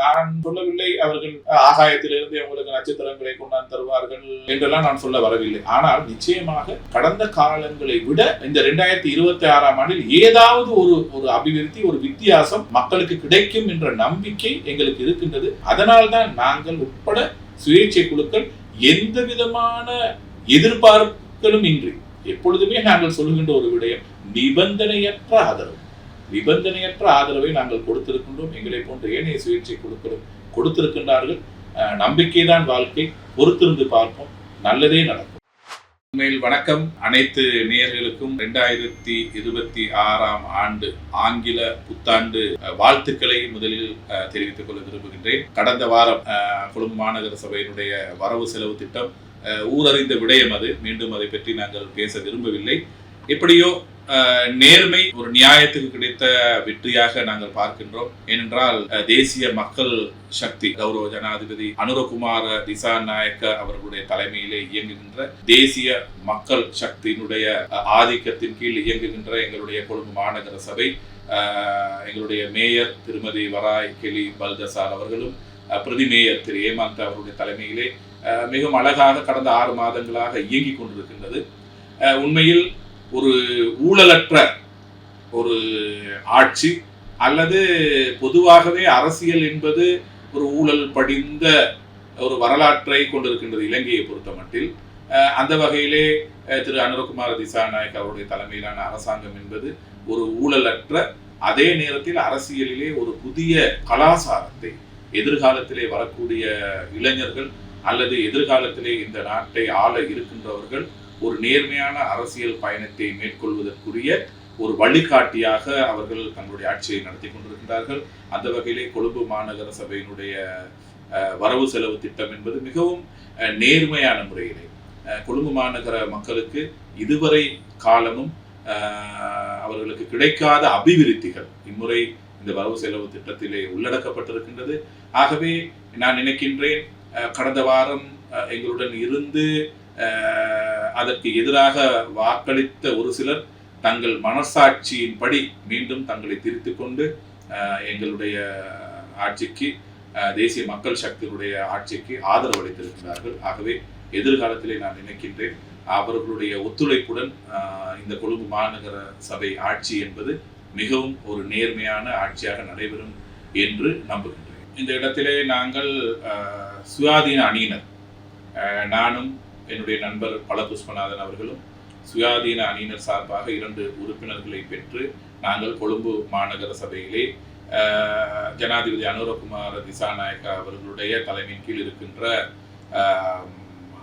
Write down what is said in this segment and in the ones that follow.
நான் சொல்லவில்லை. அவர்கள் ஆகாயத்திலிருந்து உங்களுக்கு நட்சத்திரங்களை கொண்டாந்து தருவார்கள் என்றெல்லாம் நான் சொல்ல வரவில்லை. ஆனால் நிச்சயமாக கடந்த காலங்களை விட இந்த ரெண்டாயிரத்தி இருபத்தி ஆறாம் ஆண்டில் ஏதாவது ஒரு ஒரு அபிவிருத்தி ஒரு வித்தியாசம் மக்களுக்கு கிடைக்கும் என்ற நம்பிக்கை எங்களுக்கு இருக்கின்றது. அதனால்தான் நாங்கள் உட்பட சுயேட்சை குழுக்கள் எந்த விதமான எதிர்பார்ப்புகளும் இன்றி எப்பொழுதுமே நாங்கள் சொல்கின்ற ஒரு விடயம் நிபந்தனையற்ற ஆதரவு. நிபந்தனையற்ற ஆதரவை நாங்கள் கொடுத்திருக்கின்றோம். எங்களை போன்ற ஏனைய சுயேட்சை கொடுக்கிறோம் கொடுத்திருக்கின்றார்கள். நம்பிக்கைதான் வாழ்க்கை. பொறுத்திருந்து பார்ப்போம். நல்லதே நடக்கும். உண்மையில் வணக்கம். அனைத்து நேயர்களுக்கும் ரெண்டாயிரத்தி இருபத்தி ஆறாம் ஆண்டு ஆங்கில புத்தாண்டு வாழ்த்துக்களை முதலில் அஹ், தெரிவித்துக் கொள்ள விரும்புகின்றேன். கடந்த வாரம் கொழும்பு மாநகர சபையினுடைய வரவு செலவு திட்டம் அஹ், ஊரறிந்த விடயம் அது. மீண்டும் அதை பற்றி நாங்கள் பேச விரும்பவில்லை. எப்படியோ நேர்மை ஒரு நியாயத்துக்கு கிடைத்த வெற்றியாக நாங்கள் பார்க்கின்றோம். ஏனென்றால் தேசிய மக்கள் சக்தி கௌரவ ஜனாதிபதி அனுரகுமார திசா நாயக்க அவர்களுடைய தலைமையிலே இயங்குகின்ற தேசிய மக்கள் சக்தியினுடைய ஆதிக்கத்தின் கீழ் இயங்குகின்ற எங்களுடைய கொழும்பு மாநகர சபை அஹ், எங்களுடைய மேயர் திருமதி வராய் கெலி பல்தசார் அவர்களும் பிரதி மேயர் திரு ஏமாந்த் அவருடைய தலைமையிலே அஹ், மிகவும் அழகாக கடந்த ஆறு மாதங்களாக இயங்கிக் கொண்டிருக்கின்றது. அஹ், உண்மையில் ஒரு ஊழலற்ற ஒரு ஆட்சி அல்லது பொதுவாகவே அரசியல் என்பது ஒரு ஊழல் படிந்த ஒரு வரலாற்றை கொண்டிருக்கின்றது இலங்கையை பொறுத்த மட்டில். அந்த வகையிலே திரு அனுரகுமார் திசாநாயக் அவருடைய தலைமையிலான அரசாங்கம் என்பது ஒரு ஊழலற்ற அதே நேரத்தில் அரசியலிலே ஒரு புதிய கலாசாரத்தை எதிர்காலத்திலே வரக்கூடிய இளைஞர்கள் அல்லது எதிர்காலத்திலே இந்த நாட்டை ஆள இருக்கின்றவர்கள் ஒரு நேர்மையான அரசியல் பயணத்தை மேற்கொள்வதற்குரிய ஒரு வழிகாட்டியாக அவர்கள் தங்களுடைய ஆட்சியை நடத்தி கொண்டிருக்கிறார்கள் அந்த வகையிலே கொழும்பு மாநகர சபையினுடைய வரவு செலவு திட்டம் என்பது மிகவும் நேர்மையான முறையிலே. கொழும்பு மாநகர மக்களுக்கு இதுவரை காலமும் அவர்களுக்கு கிடைக்காத அபிவிருத்திகள் இம்முறை இந்த வரவு செலவு திட்டத்திலே உள்ளடக்கப்பட்டிருக்கின்றது. ஆகவே நான் நினைக்கின்றேன் கடந்த வாரம் எங்களுடன் இருந்து அதற்கு எதிராக வாக்களித்த ஒரு சிலர் தங்கள் மனசாட்சியின்படி மீண்டும் தங்களை திருத்திக் கொண்டு எங்களுடைய ஆட்சிக்கு தேசிய மக்கள் சக்தியினுடைய ஆட்சிக்கு ஆதரவு அளித்திருக்கிறார்கள் ஆகவே எதிர்காலத்திலே நான் நினைக்கின்றேன் அவர்களுடைய ஒத்துழைப்புடன் இந்த கொழும்பு மாநகர சபை ஆட்சி என்பது மிகவும் ஒரு நேர்மையான ஆட்சியாக நடைபெறும் என்று நம்புகின்றேன். இந்த இடத்திலே நாங்கள் சுயாதீன அணியினர். நானும் என்னுடைய நண்பர் பல புஷ்பநாதன் அவர்களும் சுயாதீன அணியினர் சார்பாக இரண்டு உறுப்பினர்களை பெற்று நாங்கள் கொழும்பு மாநகர சபையிலே ஜனாதிபதி அனுரகுமார திசாநாயக்கா அவர்களுடைய தலைமையின் கீழ் இருக்கின்ற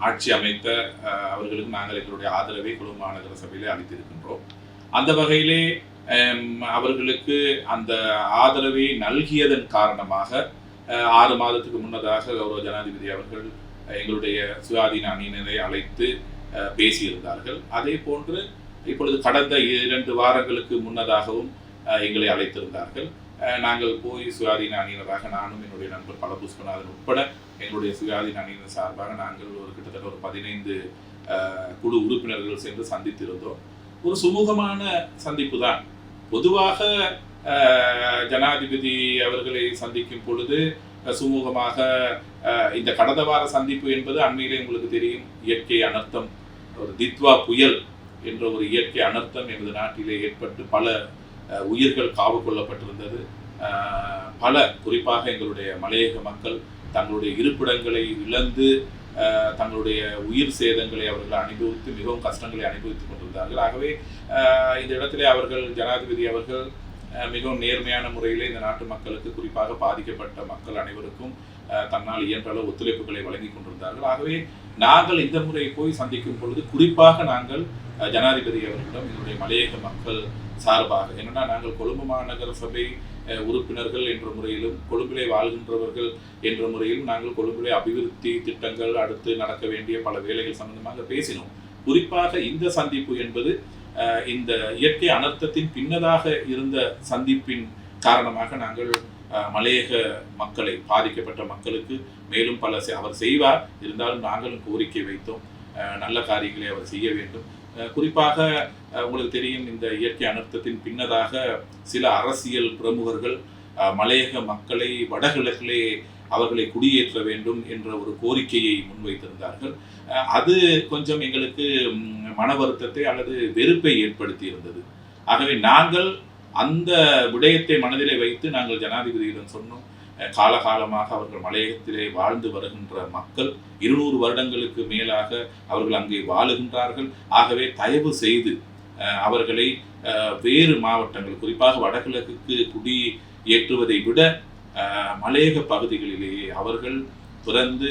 ஆட்சி அமைத்த அவர்களுக்கு நாங்கள் எங்களுடைய ஆதரவை கொழும்பு மாநகர சபையிலே அளித்திருக்கின்றோம். அந்த வகையிலே அவர்களுக்கு அந்த ஆதரவை நல்கியதன் காரணமாக ஆறு மாதத்துக்கு முன்னதாக கௌரவ ஜனாதிபதி அவர்கள் எங்களுடைய சுயாதீன அணியினரை அழைத்து பேசியிருந்தார்கள். அதே போன்று இப்பொழுது கடந்த இரண்டு வாரங்களுக்கு முன்னதாகவும் எங்களை அழைத்திருந்தார்கள். நாங்கள் போய் சுயாதீன அணியினராக நானும் என்னுடைய நண்பர் பல புஷ்பநாதன் உட்பட எங்களுடைய சுயாதீன அணியினர் சார்பாக நாங்கள் ஒரு கிட்டத்தட்ட ஒரு பதினைந்து குழு உறுப்பினர்கள் சென்று சந்தித்திருந்தோம். ஒரு சுமூகமான சந்திப்பு தான். பொதுவாக ஜனாதிபதி அவர்களை சந்திக்கும் பொழுது சுமூகமாக இந்த கடந்த வார சந்திப்பு என்பது அண்மையிலே உங்களுக்கு தெரியும். இயற்கை அனர்த்தம் ஒரு தித்வா புயல் என்ற ஒரு இயற்கை அனர்த்தம் எனது நாட்டிலே ஏற்பட்டு பல உயிர்கள் காவு கொள்ளப்பட்டிருந்தது. பல குறிப்பாக எங்களுடைய மலையக மக்கள் தங்களுடைய இருப்பிடங்களை இழந்து தங்களுடைய உயிர் சேதங்களை அவர்கள் அனுபவித்து மிகவும் கஷ்டங்களை அனுபவித்துக் கொண்டிருந்தார்கள். ஆகவே இந்த இடத்திலே அவர்கள் ஜனாதிபதி அவர்கள் மிகவும் நேர்மையான முறையில் இந்த நாட்டு மக்களுக்கு குறிப்பாக பாதிக்கப்பட்ட மக்கள் அனைவருக்கும் தன்னால் இயன்ற ஒத்துழைப்புகளை வழங்கி கொண்டிருந்தார்கள். ஆகவே நாங்கள் இந்த முறை போய் சந்திக்கும் பொழுது குறிப்பாக நாங்கள் ஜனாதிபதி அவர்களிடம் என்னுடைய மலையக மக்கள் சார்பாக என்னன்னா நாங்கள் கொழும்பு மாநகர சபை உறுப்பினர்கள் என்ற முறையிலும் கொழும்பிலே வாழ்கின்றவர்கள் என்ற முறையிலும் நாங்கள் கொழும்பிலே அபிவிருத்தி திட்டங்கள் அடுத்து நடக்க வேண்டிய பல வேலைகள் சம்பந்தமாக பேசினோம். குறிப்பாக இந்த சந்திப்பு என்பது இந்த இயற்கை அனர்த்தத்தின் பின்னதாக இருந்த சந்திப்பின் காரணமாக நாங்கள் மலையக மக்களை பாதிக்கப்பட்ட மக்களுக்கு மேலும் பல அவர் செய்வார். இருந்தாலும் நாங்களும் கோரிக்கை வைத்தோம். நல்ல காரியங்களை அவர் செய்ய வேண்டும். குறிப்பாக உங்களுக்கு தெரியும் இந்த இயற்கை அனர்த்தத்தின் பின்னதாக சில அரசியல் பிரமுகர்கள் மலையக மக்களை வடகிழக்கிலே அவர்களை குடியேற்ற வேண்டும் என்ற ஒரு கோரிக்கையை முன்வைத்திருந்தார்கள். அது கொஞ்சம் எங்களுக்கு மன வருத்தத்தை அல்லது வெறுப்பை ஏற்படுத்தி இருந்தது ஆகவே நாங்கள் அந்த விடயத்தை மனதிலே வைத்து நாங்கள் ஜனாதிபதியிடம் சொன்னோம். காலகாலமாக அவர்கள் மலையகத்திலே வாழ்ந்து வருகின்ற மக்கள் இருநூறு வருடங்களுக்கு மேலாக அவர்கள் அங்கே வாழுகின்றார்கள். ஆகவே தயவு செய்து அவர்களை வேறு மாவட்டங்கள் குறிப்பாக வடகிழக்குக்கு குடி ஏற்றுவதை விட மலையக பகுதிகளிலேயே அவர்கள் பிறந்து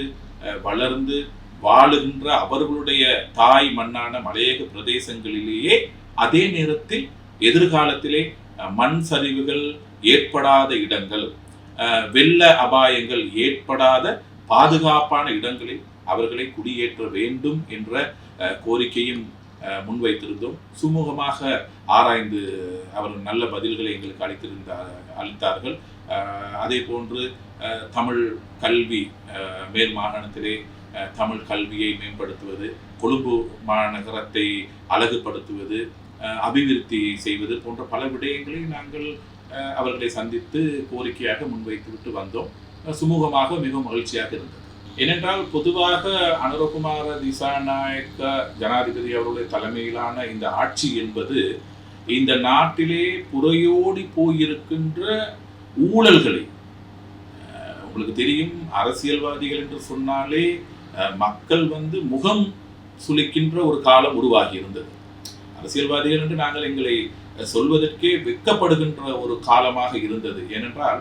வளர்ந்து வாழுகின்ற அவர்களுடைய தாய் மண்ணான மலையக பிரதேசங்களிலேயே அதே நேரத்தில் எதிர்காலத்திலே மண் சரிவுகள் ஏற்படாத இடங்கள் வெள்ள அபாயங்கள் ஏற்படாத பாதுகாப்பான இடங்களில் அவர்களை குடியேற்ற வேண்டும் என்ற கோரிக்கையும் முன்வைத்திருந்தோம். சுமூகமாக ஆராய்ந்து அவர்கள் நல்ல பதில்களை எங்களுக்கு அளித்திருந்தார் அளித்தார்கள். அதே போன்று தமிழ் கல்வி மேல் மாகாணத்திலே தமிழ் கல்வியை மேம்படுத்துவது கொழும்பு மாநகரத்தை அழகுபடுத்துவது அபிவிருத்தி செய்வது போன்ற பல விடயங்களை நாங்கள் அஹ், அவர்களை சந்தித்து கோரிக்கையாக முன்வைத்துவிட்டு வந்தோம். சுமூகமாக மிகவும் மகிழ்ச்சியாக இருந்தது. ஏனென்றால் பொதுவாக அனுரகுமார திசாநாயக்க ஜனாதிபதி அவருடைய தலைமையிலான இந்த ஆட்சி என்பது இந்த நாட்டிலே புறையோடி போயிருக்கின்ற ஊழல்களை. உங்களுக்கு தெரியும் அரசியல்வாதிகள் என்று சொன்னாலே மக்கள் வந்து முகம் சுளிக்கின்ற ஒரு காலம் உருவாகி இருந்தது அரசியல்வாதிகள் என்று நாங்கள் எங்களை சொல்வதற்கே வெட்கப்படுகின்ற ஒரு காலமாக இருந்தது. ஏனென்றால்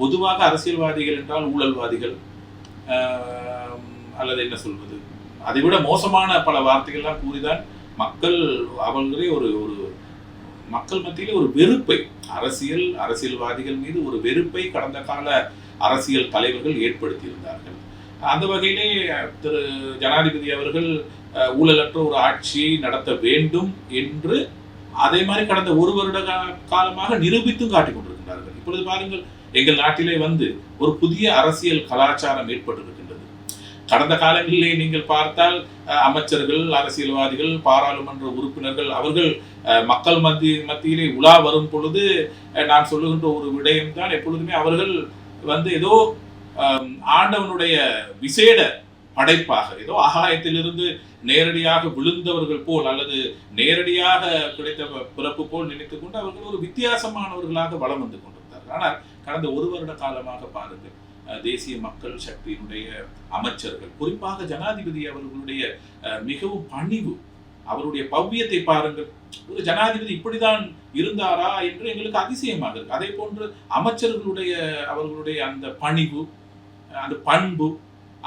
பொதுவாக அரசியல்வாதிகள் என்றால் ஊழல்வாதிகள். அல்லது என்ன சொல்வது? அதைவிட மோசமான பல வார்த்தைகள்லாம் கூறிதான் மக்கள் அவர்களே ஒரு ஒரு மக்கள் மத்தியிலே ஒரு வெறுப்பை அரசியல் அரசியல்வாதிகள் மீது ஒரு வெறுப்பை கடந்த கால அரசியல் தலைவர்கள் ஏற்படுத்தியிருந்தார்கள். அந்த வகையிலே திரு ஜனாதிபதி அவர்கள் அஹ், ஊழலற்ற ஒரு ஆட்சியை நடத்த வேண்டும் என்று அதே மாதிரி கடந்த ஒரு வருட காலமாக நிரூபித்தும் காட்டிக் கொண்டிருக்கின்றார்கள். இப்பொழுது பாருங்கள் எங்கள் நாட்டிலே வந்து ஒரு புதிய அரசியல் கலாச்சாரம் ஏற்பட்டிருக்கு கடந்த காலங்களிலே நீங்கள் பார்த்தால் அமைச்சர்கள் அரசியல்வாதிகள் பாராளுமன்ற உறுப்பினர்கள் அவர்கள் மக்கள் மத்திய மத்தியிலே உலா வரும் பொழுது நான் சொல்லுகின்ற ஒரு விடயம் தான் எப்பொழுதுமே அவர்கள் வந்து ஏதோ ஆண்டவனுடைய விசேட படைப்பாக ஏதோ ஆகாயத்திலிருந்து நேரடியாக விழுந்தவர்கள் போல் அல்லது நேரடியாக கிடைத்த பிறப்பு போல் நினைத்து கொண்டு அவர்கள் ஒரு வித்தியாசமானவர்களாக வலம் வந்து கொண்டிருந்தார்கள். ஆனால் கடந்த ஒரு வருட காலமாக பாருங்கள் தேசிய மக்கள் சக்தியினுடைய அமைச்சர்கள் குறிப்பாக ஜனாதிபதி அவர்களுடைய மிகவும் பணிவு அவருடைய பவ்யத்தை பாருங்கள். ஒரு ஜனாதிபதி இப்படிதான் இருந்தாரா என்று எங்களுக்கு அதிசயமாக இருக்கு. அதே போன்று அமைச்சர்களுடைய அவர்களுடைய அந்த பணிவு அந்த பண்பு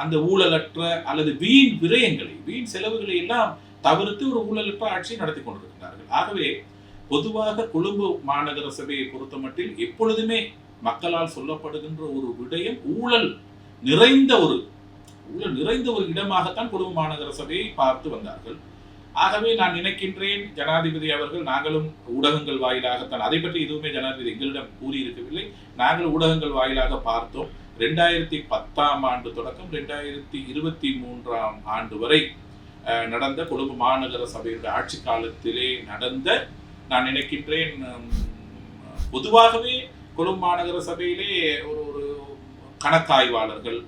அந்த ஊழலற்ற அல்லது வீண் விரயங்களை வீண் செலவுகளை எல்லாம் தவிர்த்து ஒரு ஊழலற்ற ஆட்சியை நடத்தி கொண்டிருக்கிறார்கள் ஆகவே பொதுவாக கொழும்பு மாநகர சபையை பொறுத்தமட்டில் எப்பொழுதுமே மக்களால் சொல்லப்படுகின்ற ஒரு விடயம் ஊழல் நிறைந்த ஒரு ஊழல் நிறைந்த ஒரு இடமாகத்தான் கொழும்பு மாநகர சபையை பார்த்து வந்தார்கள். ஆகவே நான் நினைக்கின்றேன் ஜனாதிபதி அவர்கள் நாங்களும் ஊடகங்கள் வாயிலாகத்தான் அதை பற்றி எதுவுமே ஜனாதிபதி எங்களிடம் கூறியிருக்கவில்லை. நாங்கள் ஊடகங்கள் வாயிலாக பார்த்தோம். ரெண்டாயிரத்தி பத்தாம் ஆண்டு தொடக்கம் ரெண்டாயிரத்தி இருபத்தி மூன்றாம் ஆண்டு வரை நடந்த கொழும்பு மாநகர சபையுடைய ஆட்சி காலத்திலே நடந்த நான் நினைக்கின்றேன் பொதுவாகவே கொழும்பு மாநகர சபையிலே ஒரு ஒரு கணக்காய்வாளர்கள்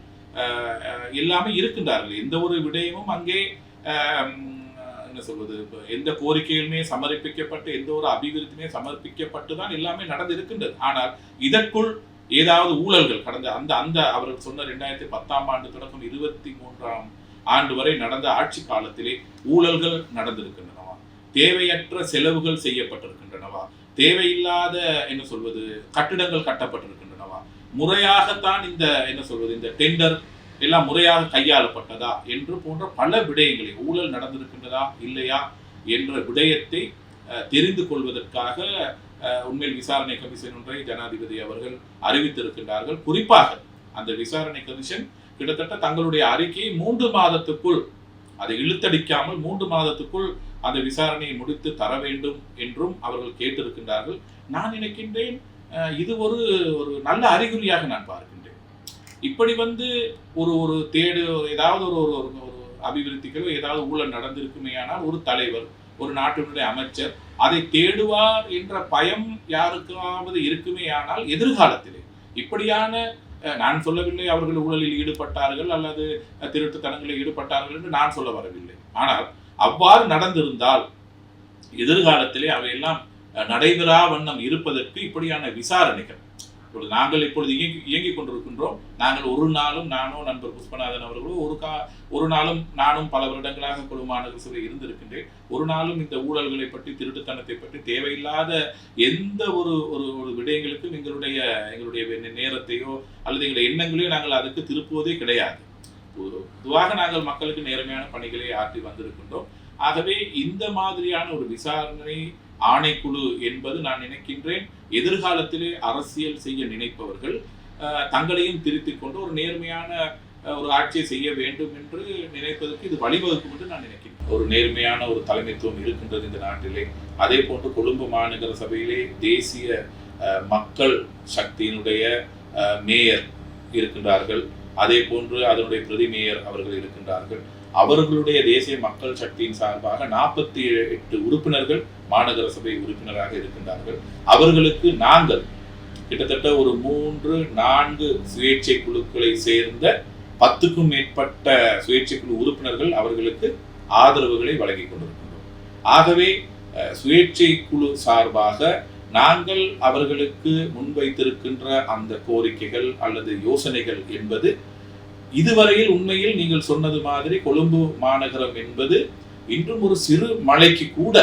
எல்லாமே இருக்கின்றார்கள். எந்த ஒரு விடயமும் அங்கே என்ன சொல்வது எந்த கோரிக்கையுமே சமர்ப்பிக்கப்பட்டு எந்த ஒரு அபிவிருத்தியுமே சமர்ப்பிக்கப்பட்டு தான் எல்லாமே நடந்து இருக்கின்றது ஆனால் இதற்குள் ஏதாவது ஊழல்கள் கடந்த அந்த அந்த அவர்கள் சொன்ன ரெண்டாயிரத்தி பத்தாம் ஆண்டு தொடக்கம் இருபத்தி மூன்றாம் ஆண்டு வரை நடந்த ஆட்சி காலத்திலே ஊழல்கள் நடந்திருக்கின்றனவா? தேவையற்ற செலவுகள் செய்யப்பட்டிருக்கின்றனவா? தேவையில்லாத என்ன சொல்வது கட்டிடங்கள் கட்டப்பட்டிருக்கின்றனவா? முறையாகத்தான் இந்த என்ன சொல்வது இந்த டெண்டர் எல்லாம் முறையாக கையாளப்பட்டதா என்று போன்ற பல விடயங்களை ஊழல் நடந்திருக்கின்றதா இல்லையா என்ற விடயத்தை தெரிந்து கொள்வதற்காக உண்மையில் விசாரணை கமிஷன் ஒன்றை ஜனாதிபதி அவர்கள் அறிவித்திருக்கின்றார்கள். குறிப்பாக அந்த விசாரணை கமிஷன் கிட்டத்தட்ட தங்களுடைய அறிக்கையை மூன்று மாதத்துக்குள் அதை இழுத்தடிக்காமல் மூன்று மாதத்துக்குள் அந்த விசாரணையை முடித்து தர வேண்டும் என்றும் அவர்கள் கேட்டிருக்கின்றார்கள். நான் நினைக்கின்றேன் இது ஒரு ஒரு நல்ல அறிகுறியாக நான் பார்க்கின்றேன். இப்படி வந்து ஒரு ஒரு தேடு ஏதாவது ஒரு ஒரு ஒரு- அபிவிருத்திகளோ ஏதாவது ஊழல் நடந்திருக்குமேயானால் ஒரு தலைவர் ஒரு நாட்டினுடைய அமைச்சர் அதை தேடுவார் என்ற பயம் யாருக்காவது இருக்குமேயானால் எதிர்காலத்திலே. இப்படியான அஹ், நான் சொல்லவில்லை அவர்கள் ஊழலில் ஈடுபட்டார்கள் அல்லது திருட்டுத்தனங்களில் ஈடுபட்டார்கள் என்று நான் சொல்ல வரவில்லை. ஆனால் அவ்வாறு நடந்திருந்தால் எதிர்காலத்திலே அவையெல்லாம் நடைபெறா வண்ணம் இருப்பதற்கு இப்படியான விசாரணைகள். இப்பொழுது நாங்கள் இப்பொழுது இயங்கி இயங்கிக் கொண்டிருக்கின்றோம். நாங்கள் ஒரு நாளும் நானோ நண்பர் புஷ்பநாதன் அவர்களோ ஒரு கா ஒரு நாளும் நானும் பல வருடங்களாக குழுமாநகர சபை இருந்திருக்கின்றேன். ஒரு நாளும் இந்த ஊழல்களை பற்றி திருட்டுத்தனத்தை பற்றி தேவையில்லாத எந்த ஒரு ஒரு ஒரு விடயங்களுக்கும் எங்களுடைய எங்களுடைய நேரத்தையோ அல்லது எங்களுடைய எண்ணங்களையோ நாங்கள் அதுக்கு திருப்புவதே கிடையாது. பொதுவாக நாங்கள் மக்களுக்கு நேர்மையான பணிகளை ஆற்றி வந்திருக்கின்றோம். ஆகவே இந்த மாதிரியான ஒரு விசாரணை ஆணைக்குழு என்பது நான் நினைக்கின்றேன் எதிர்காலத்திலே அரசியல் செய்ய நினைப்பவர்கள் தங்களையும் திருத்திக் கொண்டு ஒரு நேர்மையான ஒரு ஆட்சியை செய்ய வேண்டும் என்று நினைப்பதற்கு இது வழிவகுக்கும் என்று நான் நினைக்கிறேன் ஒரு நேர்மையான ஒரு தலைமைத்துவம் இருக்கின்றது இந்த நாட்டிலே. அதே போன்று கொழும்பு மாநகர சபையிலே தேசிய மக்கள் சக்தியினுடைய மேயர் இருக்கின்றார்கள். அதே போன்று அதனுடைய பிரதிமேயர் அவர்கள் இருக்கின்றார்கள். அவர்களுடைய தேசிய மக்கள் சக்தியின் சார்பாக நாற்பத்தி எட்டு உறுப்பினர்கள் மாநகர சபை உறுப்பினராக இருக்கின்றார்கள். அவர்களுக்கு நாங்கள் கிட்டத்தட்ட ஒரு மூன்று நான்கு சுயேட்சை குழுக்களை சேர்ந்த பத்துக்கும் மேற்பட்ட சுயேட்சை குழு உறுப்பினர்கள் அவர்களுக்கு ஆதரவுகளை வழங்கி கொண்டிருக்கின்றோம். ஆகவே சுயேட்சை குழு சார்பாக நாங்கள் அவர்களுக்கு முன்வைத்திருக்கின்ற அந்த கோரிக்கைகள் அல்லது யோசனைகள் என்பது இதுவரையில் உண்மையில் நீங்கள் சொன்னது மாதிரி கொழும்பு மாநகரம் என்பது இன்றும் ஒரு சிறு மலைக்கு கூட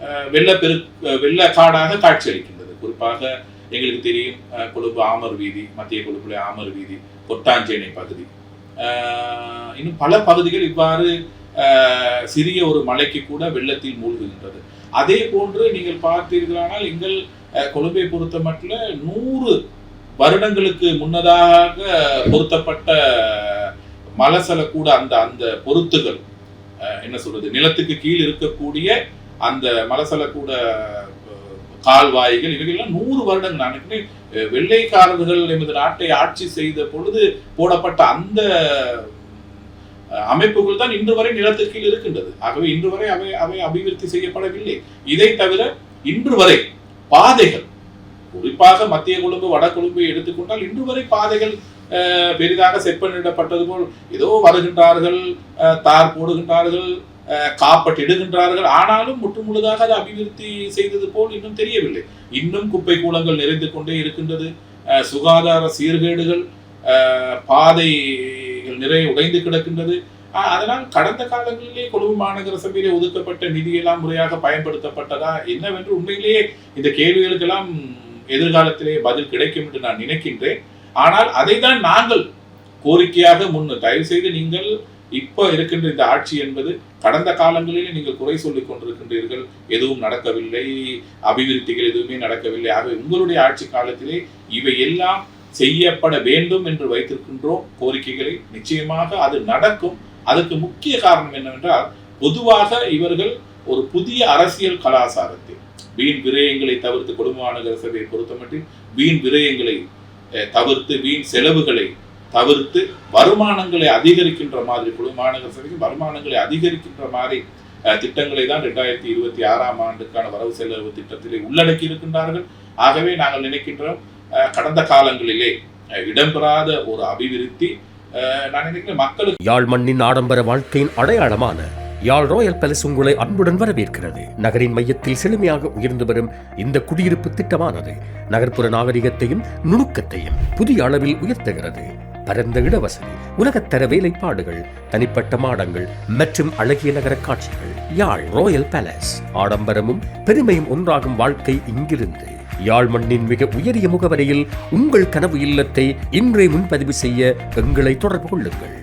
அஹ், வெள்ளப்பெரு வெள்ள வெள்ளக்காடாக காட்சியளிக்கின்றது. குறிப்பாக எங்களுக்கு தெரியும் கொழும்பு ஆமர் வீதி மத்திய கொழும்புல ஆமர் வீதி கொட்டாஞ்சேனை பகுதி. இன்னும் பல பகுதிகள் இவ்வாறு சிறிய ஒரு மலைக்கு கூட வெள்ளத்தில் மூழ்குகின்றது. அதே போன்று நீங்கள் பார்த்தீர்களானால் எங்கள் கொழும்பை பொறுத்த மட்டும் நூறு வருடங்களுக்கு முன்னதாக பொருத்தப்பட்ட மலசல கூட அந்த அந்த பொருத்துகள் என்ன சொல்றது நிலத்துக்கு கீழ் இருக்கக்கூடிய அந்த மலசல கூட கால்வாய்கள் இவைகள்லாம் நூறு வருடங்கள். நான் வெள்ளைக்காரர்கள் எமது நாட்டை ஆட்சி செய்த பொழுது போடப்பட்ட அந்த அமைப்புகள் தான் இன்று வரை நிலத்துக்கு கீழ் இருக்கின்றது. ஆகவே இன்று வரை அவை அவை அபிவிருத்தி செய்யப்படவில்லை. இதை தவிர இன்று வரை பாதைகள் குறிப்பாக மத்திய கொழும்பு வட கொழும்பை எடுத்துக்கொண்டால் இன்று வரை பாதைகள் அஹ், பெரிதாக செப்பனிடப்பட்டது போல் ஏதோ வருகின்றார்கள் தார் போடுகின்றார்கள் காப்பட்டிடுகின்றார்கள் ஆனாலும் முற்று முழுதாக அது அபிவிருத்தி செய்தது போல் இன்னும் தெரியவில்லை. இன்னும் குப்பை கூலங்கள் நிறைந்து கொண்டே இருக்கின்றது. சுகாதார சீர்கேடுகள் பாதை நிறைய உடைந்து கிடக்கின்றது. அதனால் கடந்த காலங்களிலே கொழும்பு மாநகர சபையிலே ஒதுக்கப்பட்ட நிதியெல்லாம் முறையாக பயன்படுத்தப்பட்டதா? என்னவென்று உண்மையிலேயே இந்த கேள்விகளுக்கெல்லாம் எதிர்காலத்திலே பதில் கிடைக்கும் என்று நான் நினைக்கின்றேன். ஆனால் அதை தான் நாங்கள் கோரிக்கையாக முன் தயவு செய்து நீங்கள் இப்ப இருக்கின்ற இந்த ஆட்சி என்பது கடந்த காலங்களிலே நீங்கள் குறை சொல்லிக் கொண்டிருக்கின்றீர்கள். எதுவும் நடக்கவில்லை. அபிவிருத்திகள் எதுவுமே நடக்கவில்லை. ஆகவே உங்களுடைய ஆட்சி காலத்திலே இவை எல்லாம் செய்யப்பட வேண்டும் என்று வைத்திருக்கின்றோம் கோரிக்கைகளை. நிச்சயமாக அது நடக்கும். அதுக்கு முக்கிய காரணம் என்னவென்றால் பொதுவாக இவர்கள் ஒரு புதிய அரசியல் கலாசாரத்தை வீண் விரயங்களை தவிர்த்து குடும்ப மாநகர சபையை பொறுத்தமட்டில் வீண் விரயங்களை தவிர்த்து வீண் செலவுகளை தவிர்த்து வருமானங்களை அதிகரிக்கின்ற மாதிரி குழு மாநகர சபைக்கு வருமானங்களை அதிகரிக்கின்ற மாதிரி திட்டங்களை தான் ரெண்டாயிரத்தி இருபத்தி ஆறாம் ஆண்டுக்கான வரவு செலவு திட்டத்திலே உள்ளடக்கி இருக்கின்றார்கள் ஆகவே நாங்கள் நினைக்கின்றோம் கடந்த காலங்களிலே இடம்பெறாத ஒரு அபிவிருத்தி நான் நினைக்கிறேன் மக்களுக்கு யாழ் மண்ணின் ஆடம்பர வாழ்க்கையின் அடையாளமான யாழ் ராயல் பேலஸ் உங்களை அன்புடன் வரவேற்கிறது. நகரின் மையத்தில் செழுமையாக உயர்ந்து வரும் இந்த குடியிருப்பு திட்டமானது நகர்ப்புற நாகரிகத்தையும் நுணுக்கத்தையும் புதிய அளவில் உயர்த்துகிறது. பரந்த இடவசதி உலகத்தர வேலைப்பாடுகள் தனிப்பட்ட மாடங்கள் மற்றும் அழகிய நகர காட்சிகள். Yarl royal palace. ஆடம்பரமும் பெருமையும் ஒன்றாகும் வாழ்க்கை இங்கிருந்து. யாழ் மண்ணின் மிக உயரிய முகவரியில் உங்கள் கனவு இல்லத்தை இன்றே முன்பதிவு செய்ய எங்களை தொடர்பு கொள்ளுங்கள்.